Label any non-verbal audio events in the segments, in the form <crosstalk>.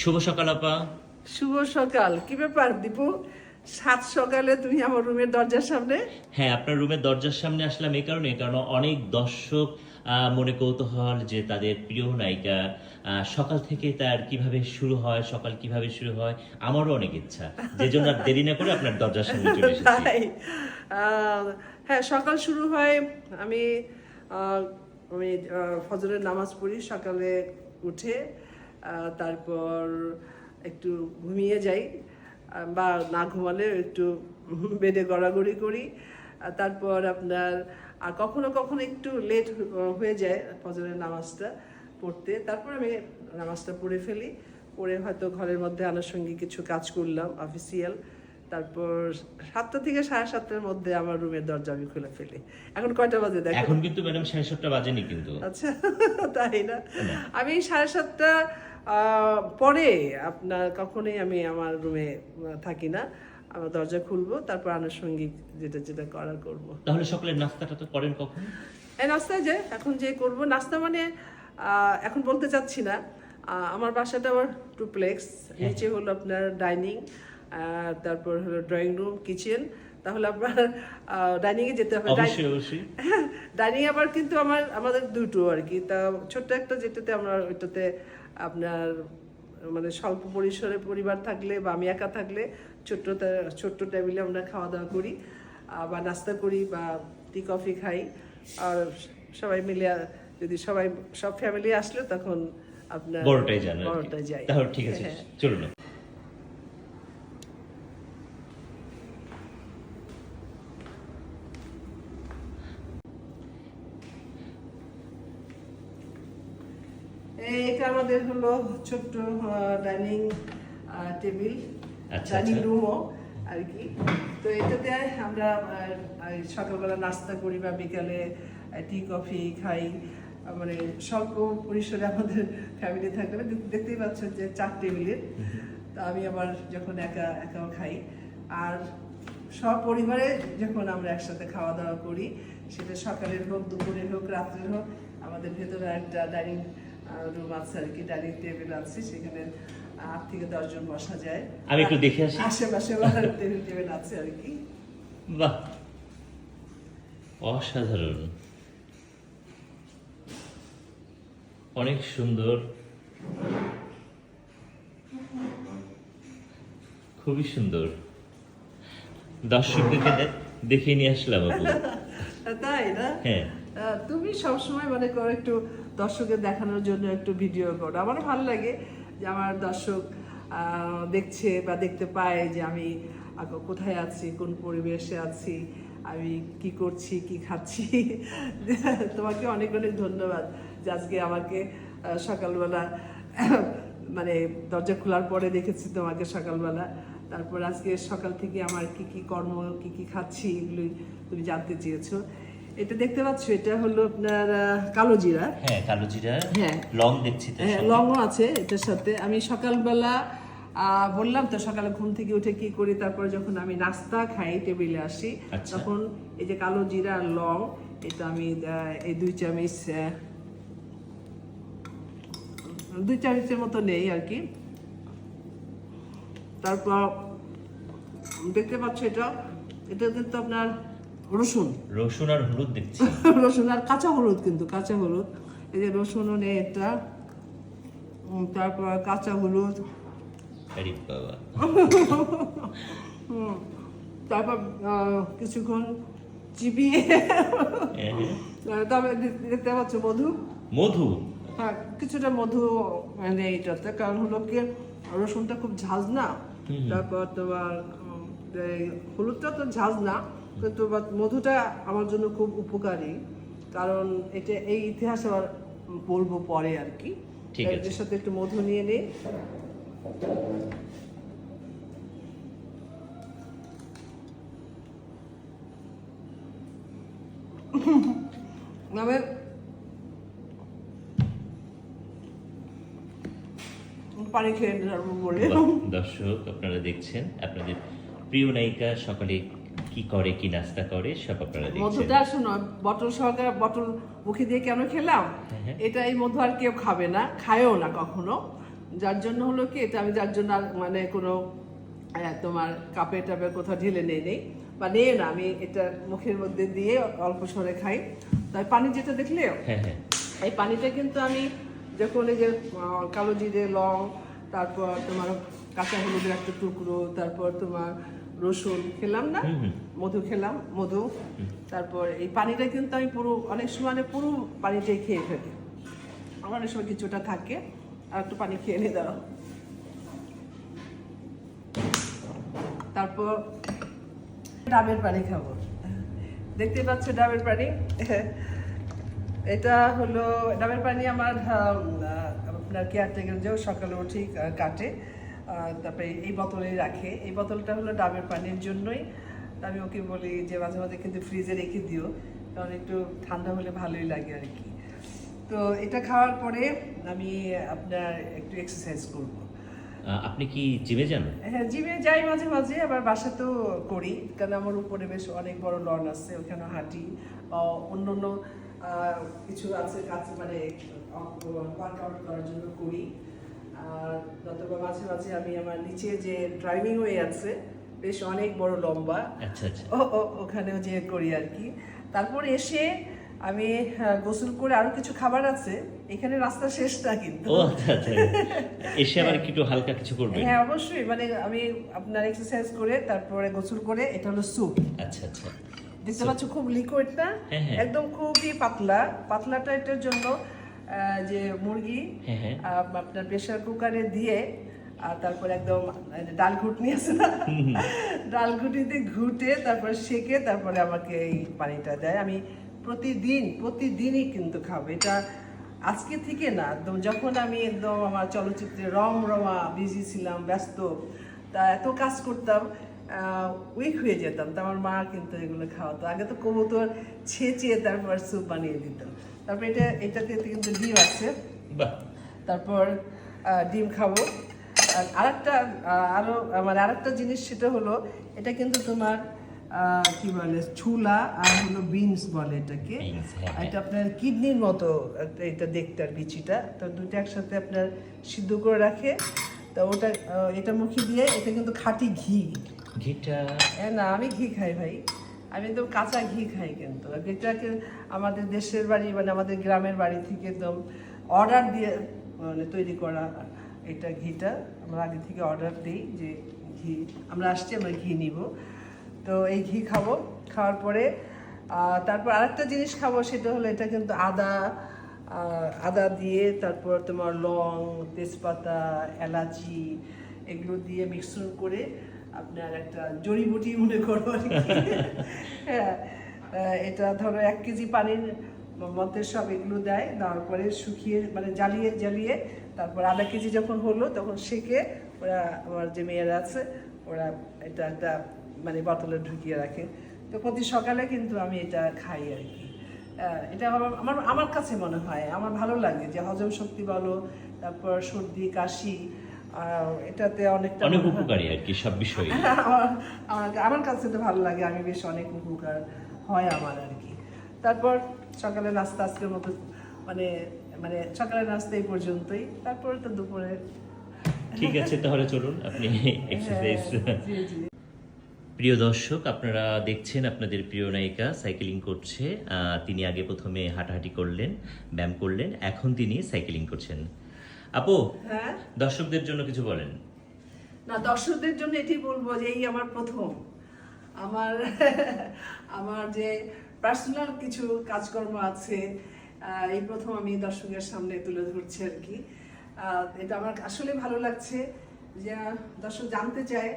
শুভ সকাল আপা। শুভ সকাল। কি ব্যাপার দীপু? সাত সকালে তুমি আমার রুমের দরজার সামনে? হ্যাঁ আপনার রুমের দরজার সামনে আসলাম এই কারণে কারণ অনেক দর্শক মনে কৌতূহল যে তাদের প্রিয় নায়িকা সকাল থেকে তার কীভাবে শুরু হয় সকাল কীভাবে শুরু হয় আমারও অনেক ইচ্ছা। যে জন্য আর দেরি না করে আপনার দরজার সামনে চলে এসেছি। হ্যাঁ সকাল শুরু হয় আমি আমি ফজরের নামাজ পড়ি সকালে উঠে। তারপর একটু ঘুমিয়ে যাই বা না ঘুমালে একটু <laughs> বেডে গড়াগড়ি করি। তারপর আপনার, আর কখনো কখনো একটু লেট হয়ে যায় ফজরের নামাজটা পড়তে। তারপর আমি নামাজটা পড়ে ফেলি। পড়ে হয়তো ঘরের মধ্যে আনুষঙ্গিক কিছু কাজ করলাম অফিসিয়াল তারপর সাতটা থেকে সাড়ে সাতটার মধ্যে আমার রুমের দরজা আমি খুলে ফেলি। এখন কয়টা বাজে দেখো? এখন কিন্তু ম্যাডাম সাড়ে সাতটা বাজেনি কিন্তু। আচ্ছা <laughs> তাই না? আমি সাড়ে সাতটা পরে আপনার কখনোই আমি আমার রুমে থাকি না। আমার দরজা খুলবো তারপর আনুষঙ্গিক যেটা যেটা করার করব। তাহলে সকালের নাস্তাটা তো করেন কখন? এই নাস্তা যে এখন যে করব। নাস্তা মানে এখন বলতে চাচ্ছি না। আমার বাসাটা আমার টুপ্লেক্স নিচে হলো আপনার ডাইনিং তারপর হলো ড্রয়িং রুম কিচেন তাহলে আপনার ডাইনিংয়ে যেতে হবে। ডাইনিং <laughs> আবার কিন্তু আমার আমাদের দুটো আর কি। তা ছোট্ট একটা যেটাতে আমরা ওইটাতে আপনার মানে স্বল্প পরিসরে পরিবার থাকলে বা আমি একা থাকলে ছোট্ট ছোট্ট টেবিলে আমরা খাওয়া দাওয়া করি বা নাস্তা করি বা টি কফি খাই। আর সবাই মিলে যদি সবাই সব ফ্যামিলি আসলে তখন আপনার বড়টাই বড়টাই যাই। তাহলে ঠিক আছে হ্যাঁ। চলুন। এটা আমাদের হলো ছোট্ট ডাইনিং টেবিল আচ্ছা, ডাইনিং আচ্ছা। রুমও আর কি। তো এটাতে আমরা সকালবেলা নাস্তা করি বা বিকালে টি কফি খাই। মানে স্বল্প পরিসরে আমাদের ফ্যামিলি থাকলে। দেখ- দেখতেই পাচ্ছ যে চার টেবিলের তা আমি আবার যখন একা একাও খাই। আর সব পরিবারে যখন আমরা একসাথে খাওয়া দাওয়া করি সেটা সকালের হোক দুপুরের হোক রাত্রের হোক আমাদের ভেতরে একটা ডাইনিং রুম আছে আর কি ডাইনিং টেবিল আছে সেখানে আট থেকে দশজন বসা যায়। আমি একটু দেখে আসি। আশেপাশে টেবিল টেবিল আছে আর কি। বাহ। অসাধারণ। অনেক সুন্দর। খুবই সুন্দর। দর্শকদেরকে দেখে নিয়ে আসলাম আপু। তাই না? হ্যাঁ। তুমি সবসময় মনে করো একটু দর্শকের দেখানোর জন্য একটু ভিডিও করো আমার ভালো লাগে যে আমার দর্শক দেখছে বা দেখতে পায় যে আমি কোথায় আছি, কোন পরিবেশে আছি, আমি কি করছি, কি খাচ্ছি। <laughs> তোমাকে অনেক অনেক ধন্যবাদ যে আজকে আমাকে সকালবেলা মানে দরজা খোলার পরে দেখেছি তোমাকে সকালবেলা। তারপর আজকে সকাল থেকে আমার কি কি কর্ম, কি কি খাচ্ছি, এগুলোই তুমি জানতে চেয়েছো। এটা দেখতে পাচ্ছ এটা হলো আপনার কালো জিরা হ্যাঁ কালো জিরা হ্যাঁ। লং দেখছি তো হ্যাঁ। লংও আছে এটার সাথে আমি সকালবেলা বললাম তো সকালে ঘুম থেকে উঠে কি করি তারপরে যখন আমি নাস্তা খাই টেবিলে আসি আচ্ছা। তখন এই যে কালো জিরা আর লং এটা আমি এই দুই চামচ দুই চামচের মতো নেই আর কি তারপর দেখতে পাচ্ছ এটা এটা কিন্তু আপনার রসুন। রসুন আর হলুদ দেখছি <laughs> রসুন আর কাঁচা হলুদ কিন্তু কাঁচা হলুদ। এই যে রসুনও নেই এটা তারপর কাঁচা হলুদ। তারপর কিছুক্ষণ চিবিয়ে হ্যাঁ, হ্যাঁ। তবে দেখতে পাচ্ছ মধু? মধু? হ্যাঁ কিছুটা মধু মানে এইটাতে কারণ হলো কি রসুনটা খুব ঝাঁজ না তারপর তোমার হলুদটা তো ঝাঁজ না কিন্তু মধুটা আমার জন্য খুব উপকারী কারণ এটা এই ইতিহাস আবার বলব পরে আর কি। ঠিক আছে। এর সাথে একটু মধু নিয়ে নিই। আমি পানি খেয়ে বলে। দর্শক আপনারা দেখছেন আপনাদের প্রিয় নায়িকা সকালে কি করে কি নাস্তা করে সব আপনারা দেখছেন। মধুটা শোনো বটল সহকারে বটল মুখে দিয়ে কেন খেলাম? হ্যাঁ, হ্যাঁ। এটা এই মধু আর কেউ খাবে না খায়ও না কখনো। যার জন্য হলো কি এটা আমি যার জন্য মানে কোনো তোমার কাপে টাপে কোথাও ঢেলে নেই নেই। বা নিয়ে না আমি এটা মুখের মধ্যে দিয়ে অল্প সরে খাই। তাই পানি যেটা দেখলে? হ্যাঁ এই পানিটা কিন্তু আমি যখন এই যে কালো জিরে লং তারপর তোমার কাঁচা হলুদের একটা টুকরো তারপর তোমার রসুন খেলাম না। মধু খেলাম মধু। তারপর এই পানিটা কিন্তু আমি পুরো অনেক সময় মানে পুরো পানিটাই খেয়ে ফেলি। আমার অনেক সময় কিছুটা থাকে আর একটু পানি খেয়ে নিয়ে দাও তারপর ডাবের পানি খাব। দেখতে পাচ্ছ ডাবের পানি? এটা হলো ডাবের পানি আমার আপনার কেয়ারটেকার যেও সকালে উঠি কাটে। তারপরে এই বোতলে রাখে। এই বোতলটা হলো ডাবের পানির জন্যই। আমি ওকে বলি যে মাঝে মাঝে কিন্তু ফ্রিজে রেখে দিও কারণ একটু ঠান্ডা হলে ভালোই লাগে আর কি। তো এটা খাওয়ার পরে আমি আপনার একটু এক্সারসাইজ করব। আপনি কি জিমে যান? হ্যাঁ জিমে যাই মাঝে মাঝে আবার বাসাতেও করি কারণ আমার উপরে বেশ অনেক বড় লন আছে ওখানে হাঁটি। অন্য অন্য কিছু আছে কাজ মানে ওয়ার্কআউট করার জন্য করি। নতুবা মাঝে মাঝে আমি আমার নিচে যে ড্রাইভিং ওয়ে আছে বেশ অনেক বড় লম্বা। আচ্ছা আচ্ছা। ও ওখানেও যে করি আর কি। তারপর এসে আমি গোসল করে আরও কিছু খাবার আছে। এখানে রাস্তা শেষ না কিন্তু আচ্ছা এসে আবার একটু হালকা কিছু করবেন। হ্যাঁ অবশ্যই। মানে আমি আপনার এক্সারসাইজ করে তারপরে গোসল করে এটা হলো স্যুপ আচ্ছা আচ্ছা। দেখতে পাচ্ছ খুব লিকুইড না? হ্যাঁ, হ্যাঁ। একদম খুবই পাতলা। পাতলাটা এটার জন্য যে মুরগি হ্যাঁ, হ্যাঁ। আপনার প্রেসার কুকারে দিয়ে আর তারপর একদম ডাল ঘুটনি আছে না? ডাল ঘুটনিতে ঘুটে তারপর সেকে তারপরে আমাকে এই পানিটা দেয়। আমি প্রতিদিন প্রতিদিনই কিন্তু খাব। এটা আজকে থেকে না একদম যখন আমি একদম আমার চলচ্চিত্রে রং রমা বিজি ছিলাম ব্যস্ত তা এত কাজ করতাম উইক হয়ে যেতাম। তো আমার মা কিন্তু এগুলো খাওয়াতো। আগে তো কবুতর ছেঁচে তারপর স্যুপ বানিয়ে দিত। তারপর এটা এটাতে কিন্তু ডিম আছে। তারপর ডিম খাব। আর আরেকটা আহ, আরও মানে আরেকটা জিনিস সেটা হলো এটা কিন্তু তোমার কি বলে ছুলা আর হলো বিনস বলে এটাকে। হ্যাঁ, আর এটা আপনার কিডনির মতো একটা এটা দেখতে আর বিচিটা তো দুইটা একসাথে আপনার সিদ্ধ করে রাখে। তো ওটা এটা মুখে দিয়ে এটা কিন্তু খাঁটি ঘি। ঘিটা? এ না আমি ঘি খাই ভাই। আমি একদম কাঁচা ঘি খাই কিন্তু। এটাকে আমাদের দেশের বাড়ি মানে আমাদের গ্রামের বাড়ি থেকে একদম অর্ডার দিয়ে মানে তৈরি করা এটা ঘিটা। আমরা আগে থেকে অর্ডার দিই যে ঘি, আমরা আসছি, আমরা ঘি নিব। তো এই ঘি খাব। খাওয়ার পরে তারপর আরেকটা জিনিস খাব, সেটা হলো এটা কিন্তু আদা আদা দিয়ে তারপর তোমার লং তেজপাতা, এলাচি, এগুলো দিয়ে মিশ্রণ করে আপনার একটা জড়িবুটি মনে করো। হ্যাঁ এটা ধরো এক কেজি পানির মধ্যে সব এগুলো দেয়, দেওয়ার পরে শুকিয়ে মানে জ্বালিয়ে জ্বালিয়ে তারপর আধা কেজি যখন হলো তখন সেকে ওরা, আমার যে মেয়েরা আছে, ওরা এটা একটা মানে বোতলে ঢুকিয়ে রাখে তো প্রতি সকালে কিন্তু আমি এটা খাই আর কি এটা আমার আমার কাছে মনে হয়, আমার ভালো লাগে যে হজম শক্তি বলো, তারপর সর্দি, কাশি এটাতে অনেকটা অনেক উপকারী আর কি সব বিষয়ে <laughs> আমার কাছে তো ভালো লাগে আমি বেশ অনেক উপকার হয় আমার আর কি। তারপর সকালে নাস্তা আজকের মতো মানে মানে সকালে নাস্তা এই পর্যন্তই। তারপর তো দুপুরে। ঠিক আছে তাহলে চলুন আপনি এক্সারসাইজ হ্যাঁ, প্রিয় দর্শক আপনারা দেখছেন আপনাদের প্রিয় নায়িকা সাইকেলিং করছে। তিনি আগে প্রথমে হাঁটাহাঁটি করলেন ব্যায়াম করলেন এখন তিনি সাইকেলিং করছেন। আপু হ্যাঁ? দর্শকদের জন্য কিছু বলেন। না দর্শকদের জন্য এটি বলব যে এই আমার প্রথম। আমার আমার যে পার্সোনাল কিছু কাজকর্ম আছে এই প্রথম আমি দর্শকের সামনে তুলে ধরছি আর কি। এটা আমার আসলে ভালো লাগছে যে দর্শক জানতে চায়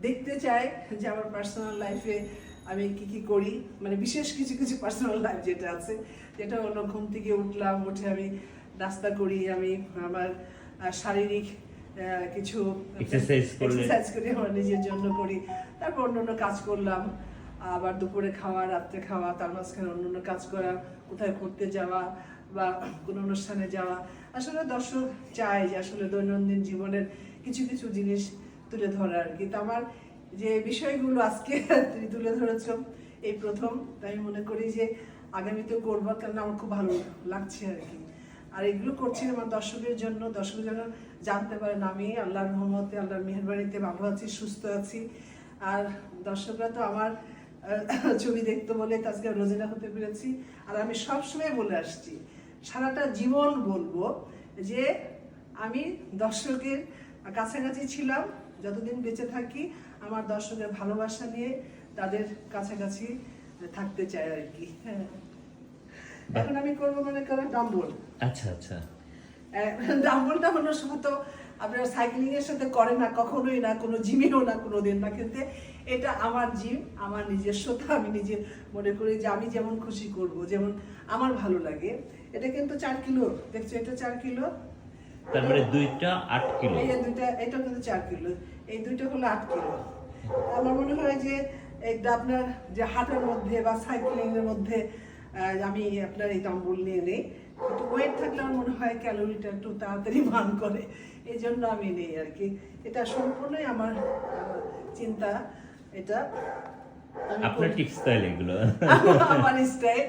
দেখতে চায় যে আমার পার্সোনাল লাইফে আমি কি কি করি। মানে বিশেষ কিছু কিছু পার্সোনাল লাইফ যেটা আছে যেটা হলো ঘুম থেকে উঠলাম উঠে আমি নাস্তা করি আমি আমার শারীরিক কিছু exercise করি আমার নিজের জন্য করি। তারপর অন্য অন্য কাজ করলাম। আবার দুপুরে খাওয়া রাত্রে খাওয়া তার মাঝখানে অন্য অন্য কাজ করা কোথায় ঘুরতে যাওয়া বা কোনো অনুষ্ঠানে যাওয়া। আসলে দর্শক চায় যে আসলে দৈনন্দিন জীবনের কিছু কিছু জিনিস তুলে ধরা আর কি। তো আমার যে বিষয়গুলো আজকে তুমি তুলে ধরেছ এই প্রথম তাই আমি মনে করি যে আগামীতে করব কারণ আমার খুব ভালো লাগছে আর কি। আর এগুলো করছি আমার দর্শকের জন্য দর্শকের জন্য জানতে পারেন আমি, আল্লাহর রহমতে, আল্লাহর মেহরবানিতে ভালো আছি, সুস্থ আছি। আর দর্শকরা তো আমার ছবি দেখতে বলে আজকে রোজিনা হতে পেরেছি। আর আমি সবসময় বলে আসছি, সারাটা জীবন বলব যে আমি দর্শকের কাছাকাছি ছিলাম, যতদিন বেঁচে থাকি, আমার দর্শকের ভালোবাসা নিয়ে তাদের কাছাকাছি থাকতে চাই আর কি। হ্যাঁ। এখন আমি করব মনে করো? ডাম্বল। আচ্ছা আচ্ছা। ডাম্বলটা হলো হয়তো আপনারা সাইক্লিং এর সাথে করে না কখনোই না কোনো জিমেও না কোনো দিন না কিন্তু এটা আমার জিম আমার নিজস্বতা আমি নিজে মনে করি যে আমি যেমন খুশি করব যেমন আমার ভালো লাগে। এটা কিন্তু চার কিলো দেখছ এটা চার কিলো। তার মানে দুইটা আট কিলো। এই দুইটা এটা কিন্তু চার কিলো এই দুইটা হলো আট কিলো। আমার মনে হয় যে এটা আপনার যে হাঁটার মধ্যে বা সাইক্লিং এর মধ্যে আমি আপনার এই ডাম্বল নিয়ে নেই। একটু ওয়েট থাকলে আমার মনে হয় ক্যালোরিটা একটু তাড়াতাড়ি করে। এই জন্য আমি নেই আর কি। এটা সম্পূর্ণই আমার চিন্তা। এটা আপনার করি। টিপস এগুলো? আমার স্টাইল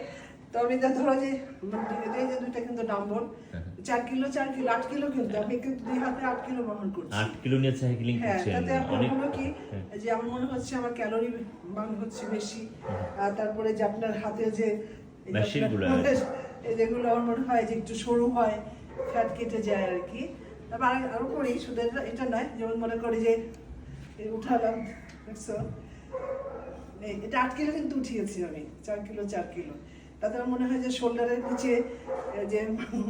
তো যা ধরো যে মানে এই যে দুইটা কিন্তু ডাম্বল চার কিলো চার কিলো আট কিলো কিন্তু আমি কিন্তু দুই হাতে আট কিলো বহন করছি। আট কিলো নিয়ে সাইক্লিং হ্যাঁ তাতে এখন হলো কি হ্যাঁ। যে আমার মনে হচ্ছে আমার ক্যালোরি বার্ন হচ্ছে বেশি। তারপরে যে আপনার হাতে যে এই যে Machine গুলো, আপনার- এই যেগুলো আমার মনে হয় যে একটু সরু হয় ফ্যাট কেটে যায় আর কি তারপর আর- করি শুধু এটা- নয় যেমন মনে করি যে উঠালাম দেখছ এটা আট কিলো কিন্তু উঠিয়েছি আমি চার কিলো চার কিলো। তাতে আমার মনে হয় যে শোল্ডারের নিচে যে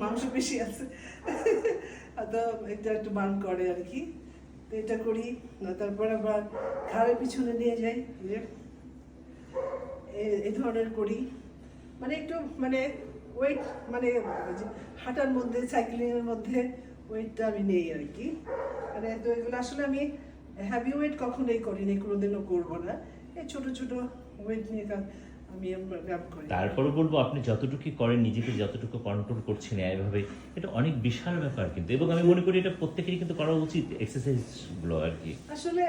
মাংস পেশি আছে তো এটা একটু বার্ন করে আর কি তো এটা করি না তারপর আবার ঘাড়ের পিছনে নিয়ে যাই যে এ- এই ধরনের করি। মানে একটু মানে ওয়েট মানে হাঁটার মধ্যে সাইক্লিংয়ের মধ্যে ওয়েটটা আমি নেই আর কি। মানে তো এগুলো আসলে আমি হ্যাভি ওয়েট কখনোই করিনি কোনোদিনও করব না। এই ছোট ছোট ওয়েট নিয়ে আমি ব্যায়াম করি। তারপরে বলব আপনি যতটুকু করেন নিজেকে যতটুকু কন্ট্রোল করছেন এইভাবে এটা অনেক বিশাল ব্যাপার কিন্তু। এবং আমি মনে করি এটা প্রত্যেকেরই কিন্তু করা উচিত এক্সারসাইজগুলো আর কি। আসলে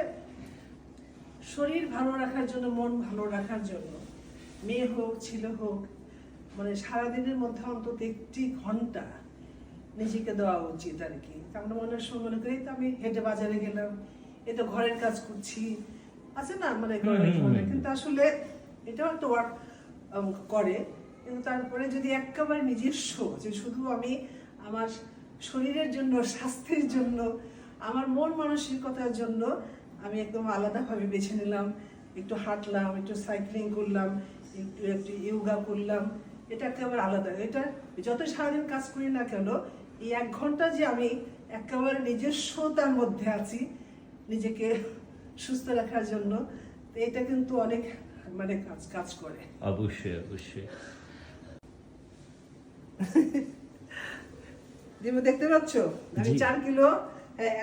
শরীর ভালো রাখার জন্য মন ভালো রাখার জন্য মেয়ে হোক ছেলে হোক মানে সারাদিনের মধ্যে অন্তত একটি ঘণ্টা নিজেকে দেওয়া উচিত আর কি। আমরা মনে সময় মনে করি তো আমি হেঁটে বাজারে গেলাম এ তো ঘরের কাজ করছি। আছে না মানে। কিন্তু আসলে এটাও একটা ওয়ার্ক করে। কিন্তু তারপরে যদি একেবারে নিজস্ব যে শুধু আমি আমার শরীরের জন্য স্বাস্থ্যের জন্য আমার মন মানসিকতার জন্য আমি একদম আলাদাভাবে বেছে নিলাম। একটু হাঁটলাম একটু সাইক্লিং করলাম একটু একটু ইয়োগা করলাম। এটা একেবারে আলাদা। এটা যত সারাদিন কাজ করি না কেন এই এক ঘণ্টা যে আমি একেবারে নিজস্বতার মধ্যে আছি নিজেকে সুস্থ রাখার জন্য তো এটা কিন্তু অনেক মানে কাজ কাজ করে। অবশ্যই অবশ্যই। দিবু দেখতে পাচ্ছ? আমি চার কিলো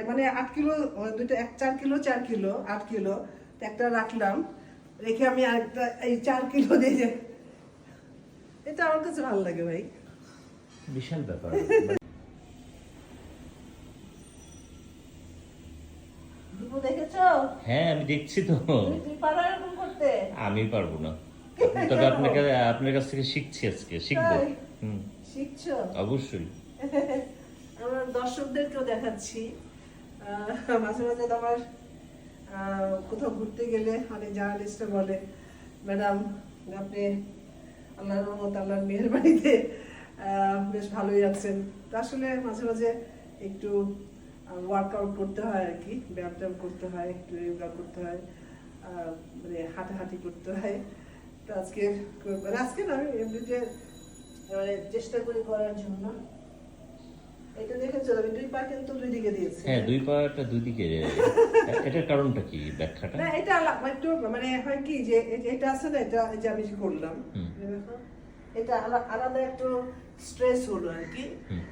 মানে আট কিলো দুটো এক চার কিলো চার কিলো আট কিলো একটা রাখলাম। রেখে আমি আরেকটা এই চার কিলো দিয়ে এটা আমার কাছে ভালো লাগে ভাই। বিশাল ব্যাপার। হ্যাঁ আমি দেখছি তো। আমি পারব না। তবে আপনার কাছে আপনার কাছ থেকে শিখছি আজকে শিখব। শিখছো? অবশ্যই। <laughs> আমরা দর্শকদেরকেও দেখাচ্ছি। আহ, মাঝে মাঝে তো আমার আহ, কোথাও ঘুরতে গেলে অনেক জার্নালিস্টরা বলে ম্যাডাম আপনি আল্লাহর রহমত আল্লাহর মেহরবানিতে বেশ ভালোই আছেন। আসলে মাঝে মাঝে একটু ওয়ার্কআউট করতে হয় আর কি ব্যায়াম করতে হয় একটু যোগা করতে হয় মানে হাঁটাহাঁটি করতে হয়। তো আজকে মানে আজকে না আমি এমনিতে মানে চেষ্টা করি করার জন্য। এটা দেখেছ আমি দুই পা কিন্তু দুই দিকে দিয়েছি। হ্যাঁ দুই পাটা দুই দিকে এটার কারণটা কি ব্যাখ্যাটা? না এটা একটু মানে হয় কি যে এটা আছে না এটা যে আমি করলাম হুম। এটা আলাদা একটু স্ট্রেস হলো আর কি।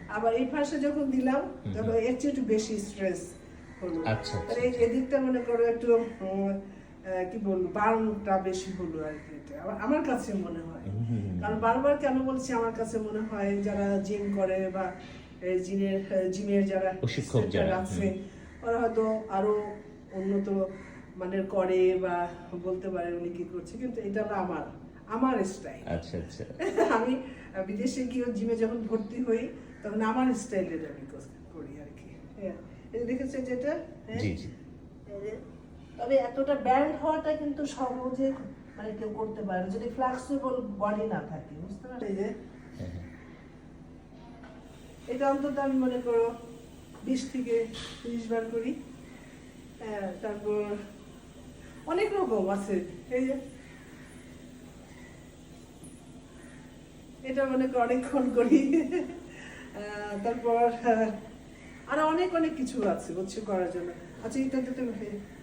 আবার এই পাশে যখন দিলাম তখন এর চেয়ে একটু বেশি স্ট্রেস হলো। আচ্ছা, আচ্ছা, মানে এই- এদিকটা মনে করো একটু কি বলব বার্নটা বেশি হলো আর কি আমার- কাছে মনে হয়। কারণ বারবার কেন বলছি আমার কাছে মনে হয় যারা জিম করে বা জিমের জিমের যারা যারা, আছে ওরা হয়তো আরও উন্নত মানের করে বা বলতে পারে উনি কি করছে কিন্তু এটা আমার। আমার স্টাইল আচ্ছা আচ্ছা। <laughs> আমি বিদেশে গিয়ে জিমে যখন ভর্তি হই তখন আমার স্টাইলের আমি করি আর কি। হ্যাঁ এই যে যেটা হ্যাঁ? জি জি। তবে এতটা ব্যান্ড হওয়াটা কিন্তু সহজে মানে কেউ করতে পারে যদি ফ্লেক্সিবল বডি না থাকে বুঝতে পারলে যে হ্যাঁ। এটা অন্তত আমি মনে করো বিশ থেকে তিরিশ বার করি। তারপর অনেক রকম আছে। এই যে এটা মনে করো অনেকক্ষণ করি। তারপর আরও অনেক অনেক কিছু আছে বুঝছ করার জন্য। আচ্ছা এটা দিতে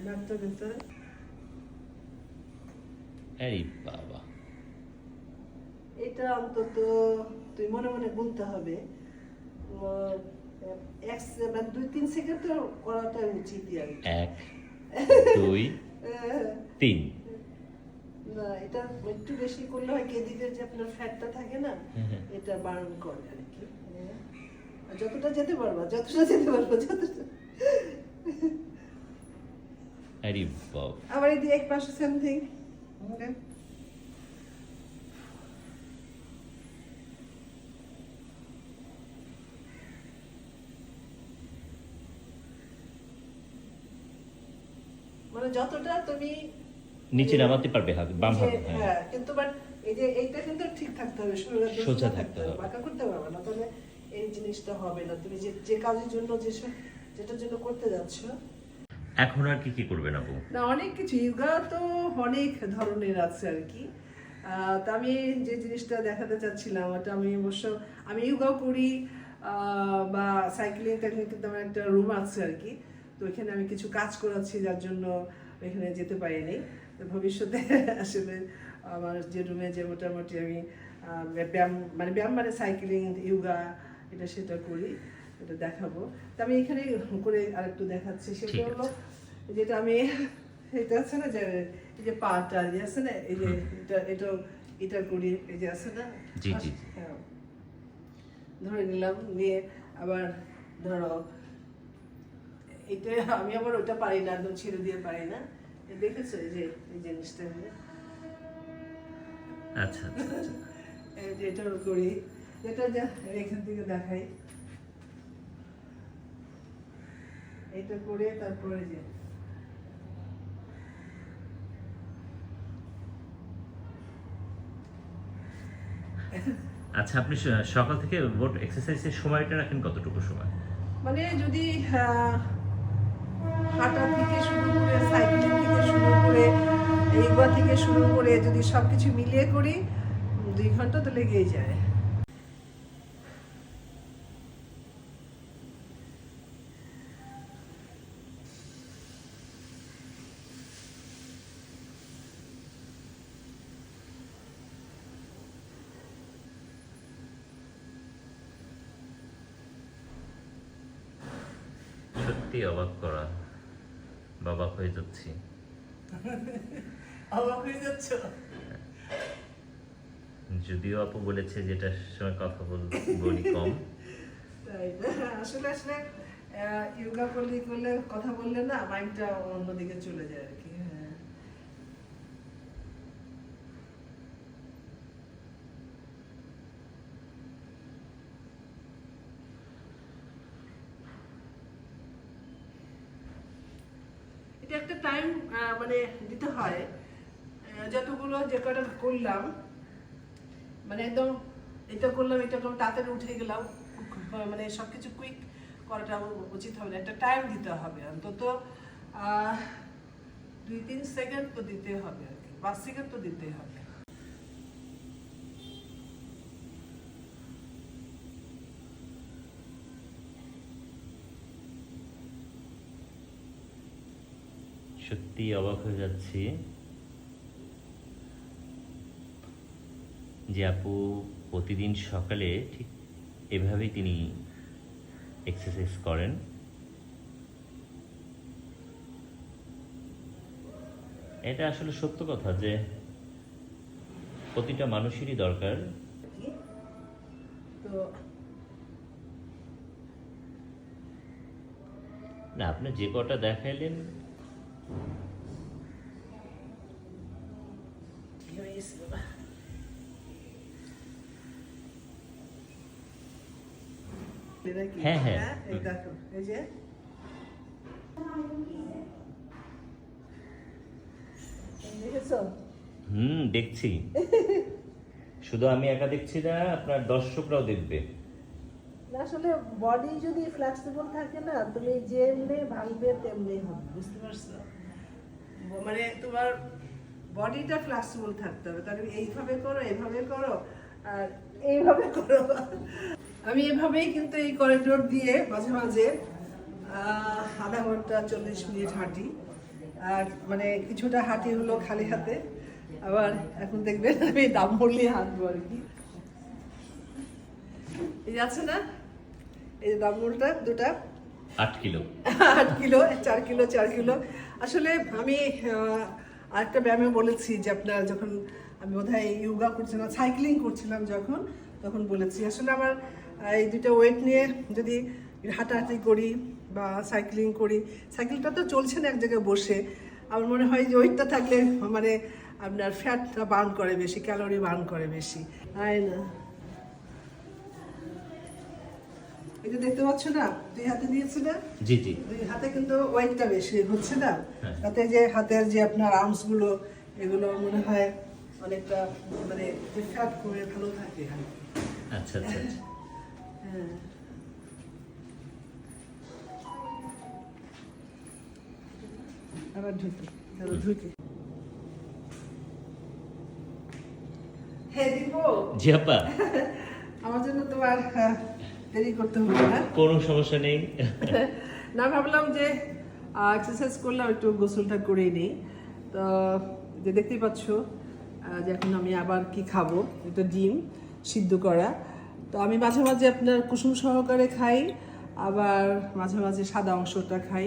ম্যাপটা দিতে এই বাবা। এটা অন্তত তুই মনে মনে গুনতে হবে এক মানে দুই তিন সেকেন্ড তো করাটা উচিত আর এক <laughs> দুই তিন। না এটা একটু বেশি করলে হয় যে আপনার ফ্যাটটা থাকে না। এটা বার্ন করে আর কি। যতটা যেতে পারবা যতটা যেতে পারবা যতটা আরে বাবা আবার এই এক পাশে সেম থিং ওকে মানে যতটা তুমি নিচে নামাতে পারবে হাত বাম হাত হ্যাঁ। হ্যাঁ কিন্তু বাট এই যে এইটা কিন্তু ঠিক থাকতে হবে সোজা সোজা থাকতে হবে। বাঁকা করতে পারবে না তাহলে এই জিনিসটা হবে না। তুমি যে যে কাজের জন্য যে যেটার জন্য করতে যাচ্ছ। এখন আর কি কি করবেন আপু? না অনেক কিছু ইয়োগা তো অনেক ধরনের আছে আর কি। তা আমি যে জিনিসটা দেখাতে চাচ্ছিলাম ওটা আমি অবশ্য আমি ইয়োগাও করি বা সাইক্লিং টাইক্লিং কিন্তু আমার একটা রুম আছে আর কি। তো ওইখানে আমি কিছু কাজ করাচ্ছি যার জন্য ওইখানে যেতে পারিনি। তো ভবিষ্যতে <laughs> আসলে আমার যে রুমে যে মোটামুটি আমি ব্যায়াম মানে ব্যায়াম মানে সাইক্লিং ইয়োগা এটা সেটা করি এটা দেখাবো। তা আমি এখানে করে আরেকটু দেখাচ্ছি সেটা হলো যেটা আমি এটা আছে না যে এই যে পাটা যে আছে না এই যে এটা এটা এটা করি এই যে আছে না? জি, জি, জি। হ্যাঁ। ধরে নিলাম নিয়ে আবার ধরো এটা আমি আবার ওটা পারি না একদম ছেড়ে দিয়ে পারি না। দেখেছ এই যে এই জিনিসটা আচ্ছা আচ্ছা আচ্ছা। <laughs> এই যে এটাও করি এটা যা এখান থেকে দেখাই। এটা করে তারপরে যে। আচ্ছা আপনি সকাল থেকে মোট এক্সারসাইজের সময়টা রাখেন কতটুকু সময়? মানে যদি হাঁটা থেকে শুরু করে সাইক্লিং থেকে শুরু করে এইগুলো থেকে শুরু করে যদি সব কিছু মিলিয়ে করি, দুই ঘণ্টা তো লেগেই যায়। সত্যি অবাক করা। বাবা হয়ে যাচ্ছি। <laughs> অবাক হয়ে যাচ্ছ? যদিও আপু বলেছে যেটার সময় কথা বল বলি কম। <laughs> তাই আসলে আসলে ইয়োগা করলে করলে কথা বললে না মাইন্ডটা অন্যদিকে চলে যায় আর কি হ্যাঁ এটা একটা টাইম মানে দিতে হয়। যতগুলো যে কটা করলাম মানে একদম এটা করলাম এটা করলাম, তাড়াতাড়ি উঠে গেলাম। মানে সব কিছু কুইক করাটা উচিত হবে না। একটা টাইম দিতে হবে অন্তত দুই, তিন সেকেন্ড তো দিতে হবে আর কি। পাঁচ সেকেন্ড তো দিতে হবে। সত্যি অবাক হয়ে যাচ্ছি যে আপু প্রতিদিন সকালে ঠিক এভাবেই তিনি এক্সারসাইজ করেন এটা আসলে সত্য কথা যে প্রতিটা মানুষেরই দরকার তো না আপনি যে কটা দেখাইলেন? হ্যাঁ, হ্যাঁ। এই যে হুম দেখছি <laughs> শুধু আমি একা দেখছি না আপনার দর্শকরাও দেখবে আসলে বডি যদি ফ্লেক্সিবল থাকে না, তুমি যেমনি ভাঙবে তেমনি হবে, বুঝতে পারছ? মানে তোমার বডিটা ফ্লেক্সিবল থাকতে হবে, তাহলে এইভাবে করো এইভাবে করো, আর এইভাবে করো। আমি এভাবেই কিন্তু এই করিডোর দিয়ে মাঝে মাঝে আধা ঘণ্টা চল্লিশ মিনিট হাঁটি, আর মানে কিছুটা হাঁটি হলো খালি হাতে, আবার এখন দেখবেন আমি দাম নিয়ে হাঁটবো আর কি। এই আছে না? এই যে ডাম্বলটা দুটা। আট কিলো। আট কিলো চার কিলো চার কিলো। আসলে আমি আরেকটা ব্যায়ামে বলেছি যে আপনার যখন আমি বোধহয় ইয়োগা করছিলাম সাইক্লিং করছিলাম যখন তখন বলেছি। আসলে আমার এই দুটো ওয়েট নিয়ে যদি হাঁটাহাঁটি করি বা সাইক্লিং করি সাইকেলটা তো চলছে না এক জায়গায় বসে আমার মনে হয় যে ওয়েটটা থাকলে মানে আপনার ফ্যাটটা বার্ন করে বেশি ক্যালোরি বার্ন করে বেশি। তাই না? এই যে দেখতে পাচ্ছ না দুই হাতে দিয়েছে না? জি জি। দুই হাতে কিন্তু ওয়েটটা বেশি হচ্ছে না? হ্যাঁ। তাতে যে হাতের যে আপনার আর্মসগুলো এগুলো মনে হয় অনেকটা মানে ফ্যাট করে ভালো থাকে আচ্ছা আচ্ছা আচ্ছা। হ্যাঁ। আবার ঢুকি ধরো ঢুকি। হ্যাঁ জি আপা। <laughs> আমার জন্য তোমার আহ, দেরি করতে হবে না। কোনো সমস্যা নেই। <laughs> না ভাবলাম যে এক্সারসাইজ করলাম একটু গোসলটা করেই নিই। তো যে দেখতেই পাচ্ছ যে এখন আমি আবার কি খাব? এটা ডিম সিদ্ধ করা। তো আমি মাঝে মাঝে আপনার কুসুম সহকারে খাই আবার মাঝে মাঝে সাদা অংশটা খাই।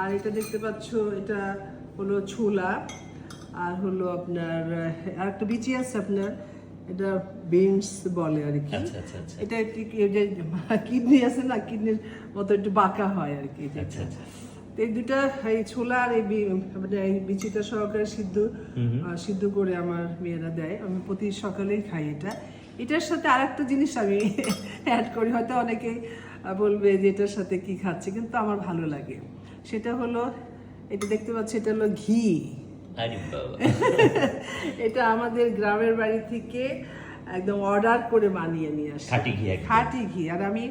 আর এটা দেখতে পাচ্ছ এটা হলো ছোলা আর হলো আপনার আর একটা বিচি আছে আপনার এটা বিনস বলে আর কি। আচ্ছা আচ্ছা আচ্ছা। এটা একটু যে কিডনি আছে না কিডনির মতো একটু বাঁকা হয় আর কি এই দুটা এই ছোলা আর এই মানে বিচিটা সহকারে সিদ্ধ সিদ্ধ করে আমার মেয়েরা দেয়। আমি প্রতি সকালেই খাই এটা। এটার সাথে আরেকটা জিনিস আমি <laughs> অ্যাড করি। হয়তো অনেকেই বলবে যে এটার সাথে কি খাচ্ছে কিন্তু আমার ভালো লাগে। সেটা হলো এটা দেখতে পাচ্ছি এটা হলো ঘি। আরে <laughs> এটা আমাদের গ্রামের বাড়ি থেকে একদম অর্ডার করে বানিয়ে নিয়ে আসি। খাঁটি ঘি। খাঁটি ঘি। আর আমি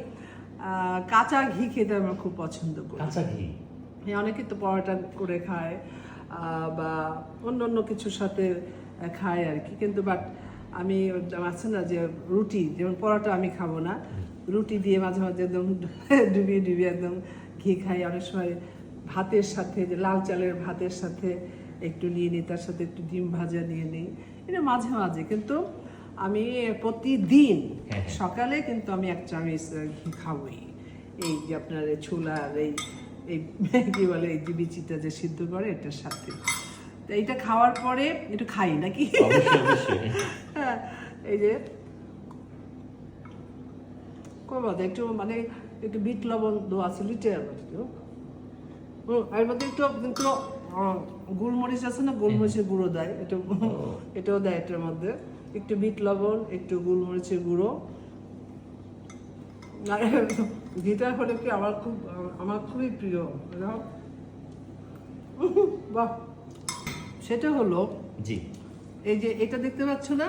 কাঁচা ঘি খেতে আমার খুব পছন্দ করি। কাঁচা ঘি? হ্যাঁ, অনেকে তো পরোটা করে খায় বা অন্য অন্য কিছুর সাথে খায় আর কি। কিন্তু বাট আমি আছে না যে রুটি যেমন পরোটা আমি খাব না। রুটি দিয়ে মাঝে মাঝে একদম <laughs> ডুবিয়ে ডুবিয়ে একদম ঘি খাই। অনেক সময় ভাতের সাথে যে লাল চালের ভাতের সাথে একটু নিয়ে নিই তার সাথে একটু ডিম ভাজা নিয়ে নিই। এটা মাঝে মাঝে কিন্তু আমি প্রতিদিন হ্যাঁ, হ্যাঁ। সকালে কিন্তু আমি এক চামচ ঘি খাবই এই যে আপনার এই ছোলার এই এই <laughs> কি বলে এই যে বিচিটা যে সিদ্ধ করে এটার সাথে। তো এইটা খাওয়ার পরে একটু খাই নাকি? <laughs> হ্যাঁ এই যে করব তো একটু মানে একটু বিট লবণ দেওয়া আছে লিটে হুম, এর মধ্যে একটু কিন্তু গোলমরিচ আছে না? গোলমরিচের গুঁড়ো দেয়। একটু এটাও দেয় এটার মধ্যে। একটু বিট লবণ একটু গোলমরিচের গুঁড়ো। আর ঘিটা হলে কি আমার খুব আমার খুবই প্রিয়। বাহ। সেটা হলো জি। এই যে এটা দেখতে পাচ্ছ না?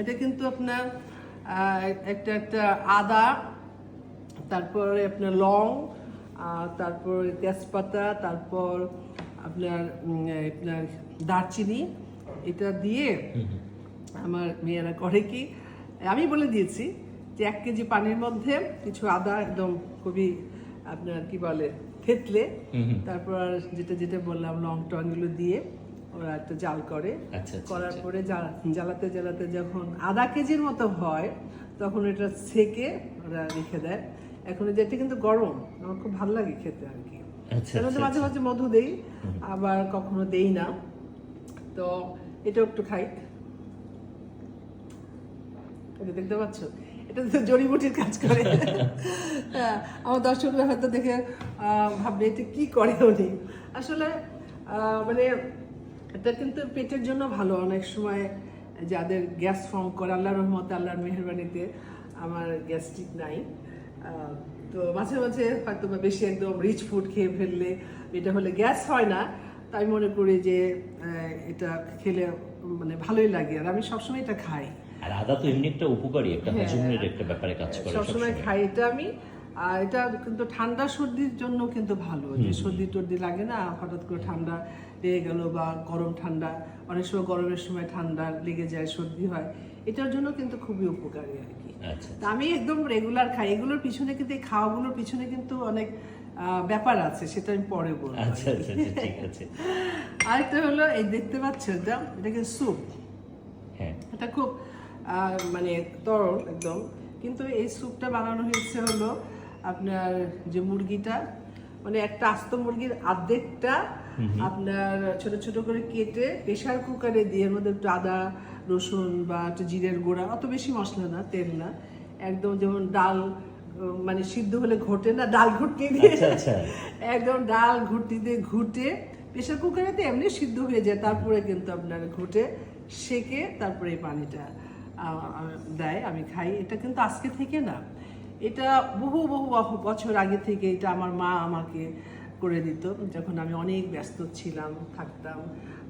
এটা কিন্তু আপনার একটা একটা আদা তারপরে আপনার লং তারপর তেজপাতা তারপর আপনার আপনার দারচিনি এটা দিয়ে। আমার মেয়েরা করে কি আমি বলে দিয়েছি যে এক কেজি পানির মধ্যে কিছু আদা একদম খুবই আপনার কি বলে থেতলে। তারপর আর যেটা যেটা বললাম লং টং এগুলো দিয়ে ওরা একটা জাল করে আচ্ছা, আচ্ছা, করার আচ্ছা। পরে জ্বালা- জ্বালাতে জ্বালাতে যখন আধা কেজির মতো হয় তখন এটা সেকে ওরা রেখে দেয় এখন যেটা কিন্তু গরম আমার খুব ভালো লাগে খেতে আর কি আচ্ছা, তার আচ্ছা, মাঝে মাঝে মধু দেই আবার কখনো দেই না। তো এটাও একটু খাই। এটা দেখতে পাচ্ছ? এটা তো জড়িবুটির কাজ করে। <laughs> হ্যাঁ, আমার দর্শকরা হয়তো দেখে আহ, ভাববে এটা কি করে উনি? আসলে মানে এটা কিন্তু পেটের জন্য ভালো। অনেক সময় যাদের গ্যাস ফর্ম করে আল্লাহ রহমতে আল্লাহর মেহরবানিতে আমার গ্যাস্ট্রিক নাই। তো মাঝে মাঝে হয়তো বা বেশি একদম রিচ ফুড খেয়ে ফেললে এটা হলে গ্যাস হয় না। তাই মনে করি যে এটা খেলে মানে ভালোই লাগে। আর আমি সবসময় এটা খাই। আর আদা তো এমনি একটা উপকারী একটা হ্যাঁ। হজমের একটা ব্যাপারে কাজ করে সবসময় খাই। এটা আমি আর এটা কিন্তু ঠান্ডা সর্দির জন্য কিন্তু ভালো। যে সর্দি টর্দি লাগে না হঠাৎ করে ঠান্ডা লেগে গেল বা গরম ঠান্ডা অনেক সময় গরমের সময় ঠান্ডা লেগে যায় সর্দি হয়। এটার জন্য কিন্তু খুবই উপকারী আর কি। আচ্ছা তা আমি একদম রেগুলার খাই। এগুলোর পিছনে কিন্তু এই খাওয়াগুলোর পিছনে কিন্তু অনেক ব্যাপার আছে সেটা আমি পরে বলব আচ্ছা আচ্ছা আচ্ছা, ঠিক আছে। <laughs> আরেকটা হলো এই দেখতে পাচ্ছেন এটা? এটাকে স্যুপ। হ্যাঁ। এটা খুব মানে তরল একদম। কিন্তু এই স্যুপটা বানানো হয়েছে হলো আপনার যে মুরগিটা মানে একটা আস্ত মুরগির অর্ধেকটা আপনার ছোট ছোট করে কেটে প্রেশার কুকারে দিয়ে এর মধ্যে একটু আদা রসুন বা একটু জিরের গুঁড়া অত বেশি মশলা না তেল না। একদম যেমন ডাল মানে সিদ্ধ হলে ঘটে না ডাল ঘুটনি দিয়ে আচ্ছা আচ্ছা। একদম ডাল ঘুটনি দিয়ে ঘুটে প্রেশার কুকারে তো এমনি সিদ্ধ হয়ে যায় তারপরে কিন্তু আপনার ঘুটে সেকে তারপরে এই পানিটা দেয় আমি খাই। এটা কিন্তু আজকে থেকে না এটা বহু বহু বছর আগে থেকে এটা আমার মা আমাকে করে দিত যখন আমি অনেক ব্যস্ত ছিলাম থাকতাম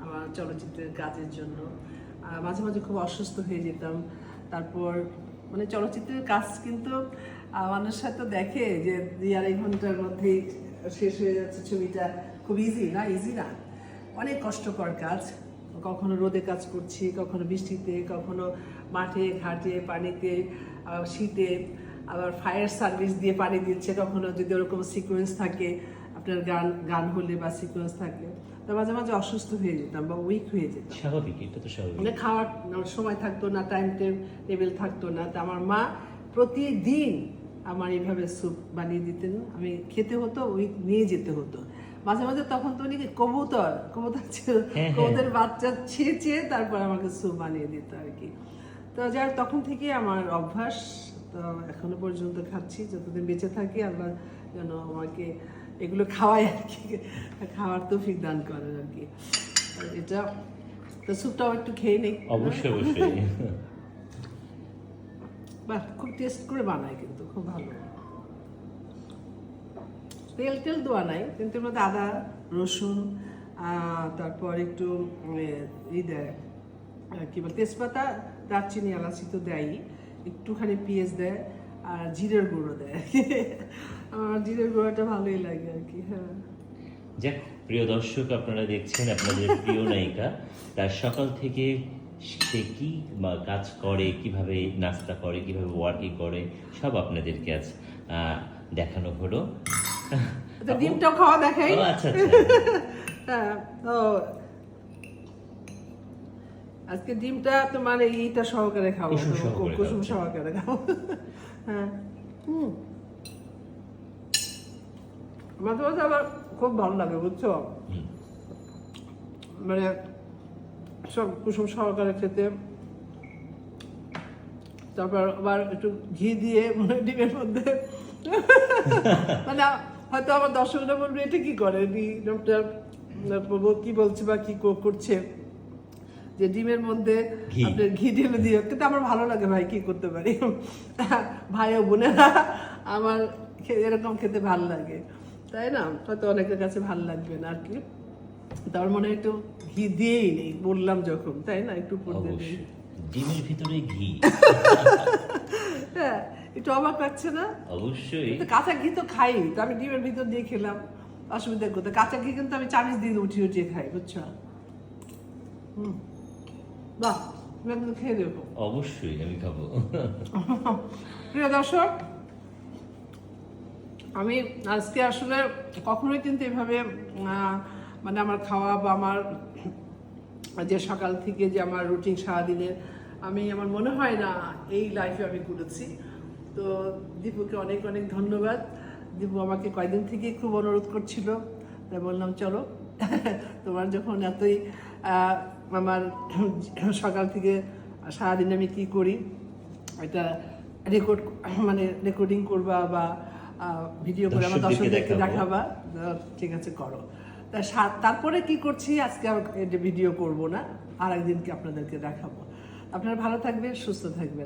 আমার চলচ্চিত্রের কাজের জন্য। মাঝে মাঝে খুব অসুস্থ হয়ে যেতাম। তারপর মানে চলচ্চিত্রের কাজ কিন্তু মানুষ সাথে দেখে যে দুই আড়াই ঘণ্টার মধ্যেই শেষ হয়ে যাচ্ছে ছবিটা। খুব ইজি না? ইজি না। অনেক কষ্টকর কাজ। কখনো রোদে কাজ করছি, কখনো বৃষ্টিতে, কখনো মাঠে, ঘাটে, পানিতে শীতে, আবার ফায়ার সার্ভিস দিয়ে পানি দিচ্ছে। কখনো যদি ওরকম সিকোয়েন্স থাকে, আপনার গান গান হলে বা সিকোয়েন্স থাকে। তো মাঝে মাঝে অসুস্থ হয়ে যেতাম বা উইক হয়ে যেতাম। স্বাভাবিক এটা তো স্বাভাবিক। মানে খাওয়ার সময় থাকতো না টাইম টেবিল থাকতো না। তা আমার মা প্রতিদিন আমার এইভাবে স্যুপ বানিয়ে দিতেন। আমি খেতে হতো ওই নিয়ে যেতে হতো। মাঝে মাঝে তখন তো উনি কবুতর কবুতর ছিল হ্যাঁ, হ্যাঁ। কবুতরের বাচ্চা ছেয়ে চেয়ে তারপর আমাকে স্যুপ বানিয়ে দিত আর কি। তো যার তখন থেকে আমার অভ্যাস তো এখনও পর্যন্ত খাচ্ছি। যতদিন বেঁচে থাকি আল্লাহ যেন আমাকে এগুলো খাওয়াই আর কি। খাওয়ার তো দান করে আর কি। এটা তো স্যুপটাও একটু খেয়ে নেই। অবশ্যই অবশ্যই। বাহ খুব টেস্ট করে বানায় কিন্তু খুব ভালো। তেল তেল দেওয়া নাই কিন্তু এর মধ্যে আদা রসুন আহ, তারপর একটু ই দেয় কি বল তেজপাতা দারচিনি এলাচি তো দেয়ই। একটুখানি পেঁয়াজ দেয় আর জিরের গুঁড়ো দেয়। আমার জিরের গুঁড়োটা ভালোই লাগে আর কি হ্যাঁ। যাক প্রিয় দর্শক আপনারা দেখছেন আপনাদের প্রিয় নায়িকা। তার সকাল থেকে সে কি কাজ করে কীভাবে নাস্তা করে কীভাবে ওয়ার্কিং করে সব আপনাদেরকে আজ দেখানো হলো। তো ডিমটাও খাওয়া দেখাই। আচ্ছা আচ্ছা। <laughs> হ্যাঁ তো আজকে ডিমটা তোমার এইটা সহকারে খাব কুসুম সহকারে খাব। <laughs> হ্যাঁ হুম। মাঝে মাঝে আবার খুব ভালো লাগে বুঝছ? মানে সব কুসুম সহকারে খেতে। তারপর আবার একটু ঘি দিয়ে মানে ডিমের মধ্যে। <laughs> মানে হয়তো আমার দর্শকরা বলবে এটা কি করে? ডক্টর কি বলছে বা কি করছে? যে ডিমের মধ্যে। আপনার ঘি ঢেলে দিয়ে কিন্তু আমার ভালো লাগে ভাই কি করতে পারি। <laughs> ভাই ও বোনেরা আমার এরকম খেতে ভালো লাগে। তাই না? হয়তো অনেকের কাছে ভালো লাগবে না আর কি। তার মনে হয় একটু ঘি দিয়েই নেই বললাম যখন তাই না? একটু। অবশ্যই। ডিমের ভিতরে ঘি। <laughs> হ্যাঁ একটু অবাক লাগছে না? অবশ্যই। কাঁচা ঘি তো খাই তো আমি ডিমের ভিতর দিয়ে খেলাম অসুবিধা কোথায়? কাঁচা ঘি কিন্তু আমি চামিচ দিয়ে উঠিয়ে উঠিয়ে খাই বুঝছ? হুম। বাহ খেয়ে দেবো অবশ্যই আমি খাব। <laughs> প্রিয় দর্শক আমি আজকে আসলে কখনোই কিন্তু এভাবে মানে আমার খাওয়া বা আমার যে সকাল থেকে যে আমার রুটিন সারাদিনের আমি, আমার মনে হয় না এই লাইফে আমি করেছি। তো দীপুকে অনেক অনেক ধন্যবাদ। দীপু আমাকে কয়েকদিন থেকে খুব অনুরোধ করছিল, তাই বললাম, চলো। <laughs> তোমার যখন এতই আমার সকাল থেকে সারাদিন আমি কি করি, এটা রেকর্ড মানে রেকর্ডিং করবা বা ভিডিও করে আমার দর্শকদেরকে দেখাবা। ঠিক আছে করো। তা তারপরে কি করছি? আজকে আর ভিডিও করব না। আর একদিনকে আপনাদেরকে দেখাবো। আপনারা ভালো থাকবেন সুস্থ থাকবেন।